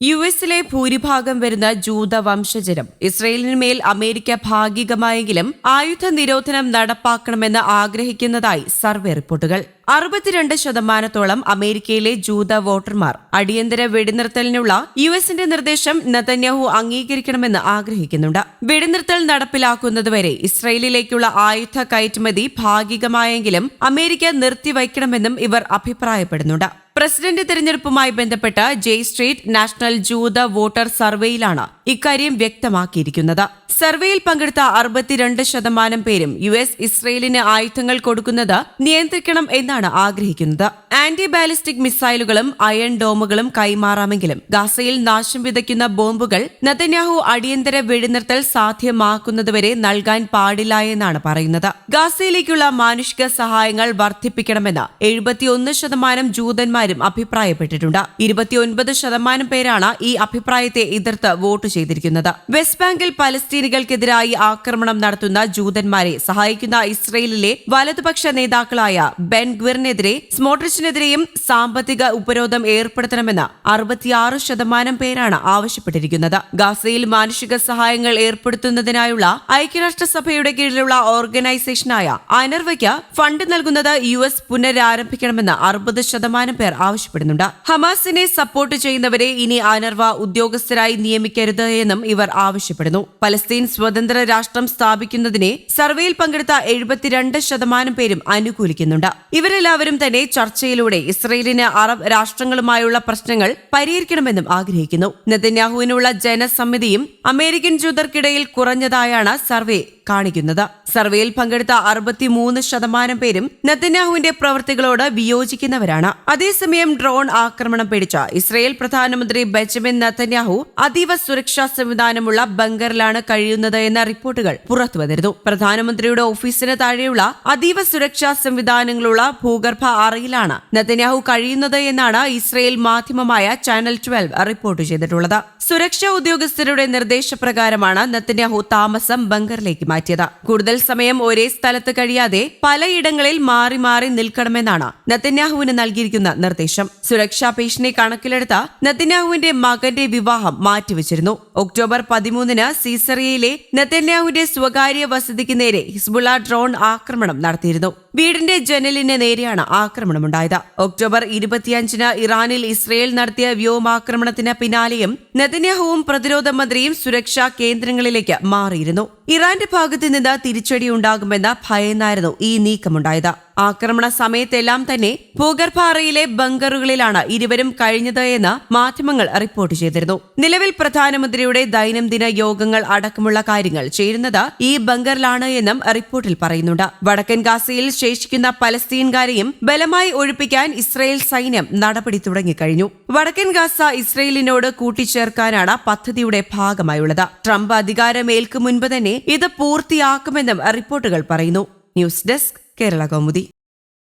U എസിലെ ഭൂരിഭാഗം വരുന്ന ജൂത വംശജരും ഇസ്രയേലിനുമേൽ അമേരിക്ക ഭാഗികമായെങ്കിലും ആയുധ നിരോധനം നടപ്പാക്കണമെന്ന് ആഗ്രഹിക്കുന്നതായി സർവേ റിപ്പോർട്ടുകൾ. അറുപത്തിരണ്ട് ശതമാനത്തോളം അമേരിക്കയിലെ ജൂത വോട്ടർമാർ അടിയന്തര വെടിനിർത്തലിനുള്ള യു എസിന്റെ നിർദ്ദേശം നതന്യാഹു അംഗീകരിക്കണമെന്ന് ആഗ്രഹിക്കുന്നുണ്ട്. വെടിനിർത്തൽ നടപ്പിലാക്കുന്നതുവരെ ഇസ്രയേലിലേക്കുള്ള ആയുധ കയറ്റുമതി ഭാഗികമായെങ്കിലും അമേരിക്ക നിർത്തിവയ്ക്കണമെന്നും ഇവർ അഭിപ്രായപ്പെടുന്നുണ്ട്. പ്രസിഡന്റ് തെരഞ്ഞെടുപ്പുമായി ബന്ധപ്പെട്ട ജെയ് സ്ട്രീറ്റ് നാഷണൽ ജൂത വോട്ടർ സർവേയിലാണ് ഇക്കാര്യം വ്യക്തമാക്കിയിരിക്കുന്നത്. സർവേയിൽ പങ്കെടുത്ത അറുപത്തിരണ്ട് ശതമാനം പേരും യു എസ് ഇസ്രയേലിന് ആയുധങ്ങൾ കൊടുക്കുന്നത് നിയന്ത്രിക്കണം എന്നാണ് ആഗ്രഹിക്കുന്നത്. ആന്റി ബാലിസ്റ്റിക് മിസൈലുകളും അയൺ ഡോമുകളും കൈമാറാമെങ്കിലും ഗാസയിൽ നാശം വിതയ്ക്കുന്ന ബോംബുകൾ നതന്യാഹു അടിയന്തര വെടിനിർത്തൽ സാധ്യമാക്കുന്നതുവരെ നൽകാൻ പാടില്ല എന്നാണ് പറയുന്നത്. ഗാസയിലേക്കുള്ള മാനുഷിക സഹായങ്ങൾ വർദ്ധിപ്പിക്കണമെന്ന് എഴുപത്തിയൊന്ന് ശതമാനം ജൂതന്മാരും അഭിപ്രായപ്പെട്ടിട്ടുണ്ട്. ഇരുപത്തിയൊൻപത് ശതമാനം പേരാണ് ഈ അഭിപ്രായത്തെ എതിർത്ത് വോട്ട് ചെയ്തിരിക്കുന്നത്. വെസ്റ്റ് ബാങ്കിൽ പലസ്തീനികൾക്കെതിരായി ആക്രമണം നടത്തുന്ന ജൂതന്മാരെ സഹായിക്കുന്ന ഇസ്രയേലിലെ വലതുപക്ഷ നേതാക്കളായ ബെൻ ഗ്വിറിനെതിരെ സ്മോട്രിച്ചിനെതിരെയും സാമ്പത്തിക ഉപരോധം ഏർപ്പെടുത്തണമെന്ന് അറുപത്തിയാറ് ശതമാനം പേരാണ് ആവശ്യപ്പെട്ടിരിക്കുന്നത്. ഗാസയിൽ മാനുഷിക സഹായങ്ങൾ ഏർപ്പെടുത്തുന്നതിനായുള്ള ഐക്യരാഷ്ട്രസഭയുടെ കീഴിലുള്ള ഓർഗനൈസേഷനായ അനർവയ്ക്ക് ഫണ്ട് നൽകുന്നത് യു എസ് പുനരാരംഭിക്കണമെന്ന് അറുപത് ശതമാനം പേർ ആവശ്യപ്പെടുന്നുണ്ട്. ഹമാസിനെ സപ്പോർട്ട് ചെയ്യുന്നവരെ ഇനി അനർവ ഉദ്യോഗസ്ഥരായി നിയമിക്കരുത് എന്നും ഇവർ ആവശ്യപ്പെടുന്നു. പലസ്തീൻ സ്വതന്ത്ര രാഷ്ട്രം സ്ഥാപിക്കുന്നതിനെ സർവേയിൽ പങ്കെടുത്ത എഴുപത്തിരണ്ട് ശതമാനം പേരും അനുകൂലിക്കുന്നുണ്ട്. ഇവരെല്ലാവരും തന്നെ ചർച്ചയിലൂടെ ഇസ്രയേലിന് അറബ് രാഷ്ട്രങ്ങളുമായുള്ള പ്രശ്നങ്ങൾ പരിഹരിക്കണമെന്നും ആഗ്രഹിക്കുന്നു. നെതന്യാഹുവിനുള്ള ജനസമിതിയും അമേരിക്കൻ ജൂതർക്കിടയിൽ കുറഞ്ഞതായാണ് സർവേ കാണിക്കുന്നത്. സർവേയിൽ പങ്കെടുത്ത അറുപത്തിമൂന്ന് ശതമാനം പേരും നെതന്യാഹുവിന്റെ പ്രവൃത്തികളോട് വിയോജിക്കുന്നവരാണ്. അതേസമയം ഡ്രോൺ ആക്രമണം പിടിച്ച ഇസ്രയേൽ പ്രധാനമന്ത്രി ബെഞ്ചമിൻ നെതന്യാഹു അതീവ സുരക്ഷാ സംവിധാനമുള്ള ബങ്കറിലാണ് കഴിയുന്നത് എന്ന റിപ്പോർട്ടുകൾ പുറത്തുവന്നിരുന്നു. പ്രധാനമന്ത്രിയുടെ ഓഫീസിന് താഴെയുള്ള അതീവ സുരക്ഷാ സംവിധാനങ്ങളുള്ള ഭൂഗർഭ അറയിലാണ് നെതന്യാഹു കഴിയുന്നത് എന്നാണ് ഇസ്രയേൽ മാധ്യമമായ ചാനൽ ട്വൽവ് റിപ്പോർട്ട് ചെയ്തിട്ടുള്ളത്. സുരക്ഷാ ഉദ്യോഗസ്ഥരുടെ നിർദ്ദേശപ്രകാരമാണ് നെതന്യാഹു താമസം ബങ്കറിലേക്ക് മാറ്റിയത്. കൂടുതൽ സമയം ഒരേ സ്ഥലത്ത് കഴിയാതെ പലയിടങ്ങളിൽ മാറി മാറി നിൽക്കണമെന്നാണ് നെതന്യാഹുവിന് നൽകിയിരിക്കുന്ന നിർദ്ദേശം. സുരക്ഷാ ഭീഷണി കണക്കിലെടുത്ത നെതന്യാഹുവിന്റെ മകന്റെ വിവാഹം മാറ്റിവെച്ചിരുന്നു. ഒക്ടോബർ പതിമൂന്നിന് സീസറിയയിലെ നെതന്യാഹുവിന്റെ സ്വകാര്യ വസതിക്ക് നേരെ ഹിസ്ബുള്ള ഡ്രോൺ ആക്രമണം നടത്തിയിരുന്നു. വീടിന്റെ ജനലിന് നേരെയാണ് ആക്രമണമുണ്ടായത്. ഒക്ടോബർ ഇരുപത്തിയഞ്ചിന് ഇറാനിൽ ഇസ്രയേൽ നടത്തിയ വ്യോമാക്രമണത്തിന് പിന്നാലെയും നെതന്യാഹുവും പ്രതിരോധ മന്ത്രിയും സുരക്ഷാ കേന്ദ്രങ്ങളിലേക്ക് മാറിയിരുന്നു. ഇറാന്റെ ഭാഗത്ത് നിന്ന് തിരിച്ചടി ഉണ്ടാകുമെന്ന ഭയന്നായിരുന്നു ഈ നീക്കമുണ്ടായത്. ആക്രമണ സമയത്തെല്ലാം തന്നെ ഭൂഗർഭാറയിലെ ബങ്കറുകളിലാണ് ഇരുവരും കഴിഞ്ഞത് എന്ന് മാധ്യമങ്ങൾ റിപ്പോർട്ട് ചെയ്തിരുന്നു. നിലവിൽ പ്രധാനമന്ത്രിയുടെ ദൈനംദിന യോഗങ്ങൾ അടക്കമുള്ള കാര്യങ്ങൾ ചേരുന്നത് ഈ ബങ്കറിലാണ് എന്നും റിപ്പോർട്ടിൽ പറയുന്നുണ്ട്. വടക്കൻ ഗാസയിൽ ശേഷിക്കുന്ന പലസ്തീൻകാരെയും ബലമായി ഒഴിപ്പിക്കാൻ ഇസ്രയേൽ സൈന്യം നടപടി തുടങ്ങിക്കഴിഞ്ഞു. വടക്കൻ ഗാസ ഇസ്രയേലിനോട് കൂട്ടിച്ചേർക്കാനാണ് പദ്ധതിയുടെ ഭാഗമായുള്ളത്. ട്രംപ് അധികാരമേൽക്കും മുൻപ് തന്നെ ഇത് പൂർത്തിയാക്കുമെന്നും റിപ്പോർട്ടുകൾ പറയുന്നു. News desk Kerala Kaumudi.